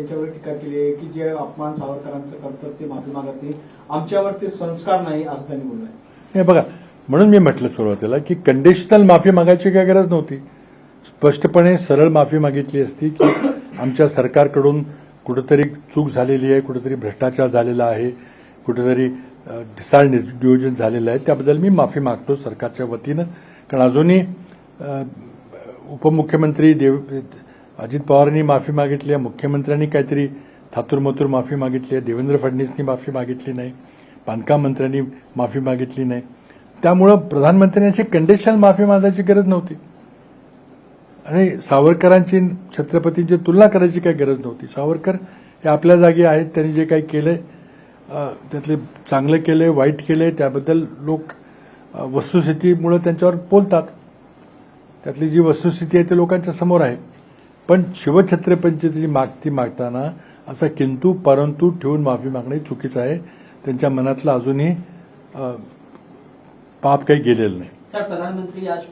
त्याच्यावर टीका केली आहे की जे अपमान सावरकरांचं करतात ते माफी मागत नाही आमच्यावर ते संस्कार नाही असं त्यांनी बोललं हे बघा म्हणून मी म्हटलं सुरुवातीला की कंडिशनल माफी मागायची काय गरज नव्हती. स्पष्टपणे सरळ माफी मागितली असती की आमच्या सरकारकडून कुठेतरी चूक झालेली आहे कुठेतरी भ्रष्टाचार झालेला आहे कुठेतरी ढिसाळ नियोजन झालेलं आहे त्याबद्दल मी माफी मागतो सरकारच्या वतीनं. कारण अजूनही उपमुख्यमंत्री देव अजित पवारांनी माफी मागितली आहे मुख्यमंत्र्यांनी काहीतरी थातूरमतूर माफी मागितली आहे देवेंद्र फडणवीसनी माफी मागितली नाही बांधकाम मंत्र्यांनी माफी मागितली नाही. त्यामुळं प्रधानमंत्र्यांची कंडिशनल माफी मागायची गरज नव्हती. आणि सावरकरांची छत्रपतींची तुलना करायची काही गरज नव्हती. सावरकर हे आपल्या जागी आहेत त्यांनी जे काही केलं त्यातले चांगलं केलंय वाईट केलंय त्याबद्दल लोक वस्तुस्थितीमुळे त्यांच्यावर बोलतात. त्यातली जी वस्तुस्थिती आहे ती लोकांच्या समोर आहे. पण शिवछत्रपतींची मागती मागताना असा किंतु परंतु ठेवून माफी मागणे चुकीचं आहे. त्यांच्या मनातलं अजूनही पाप काही गेलेलं नाही. सर प्रधानमंत्री आज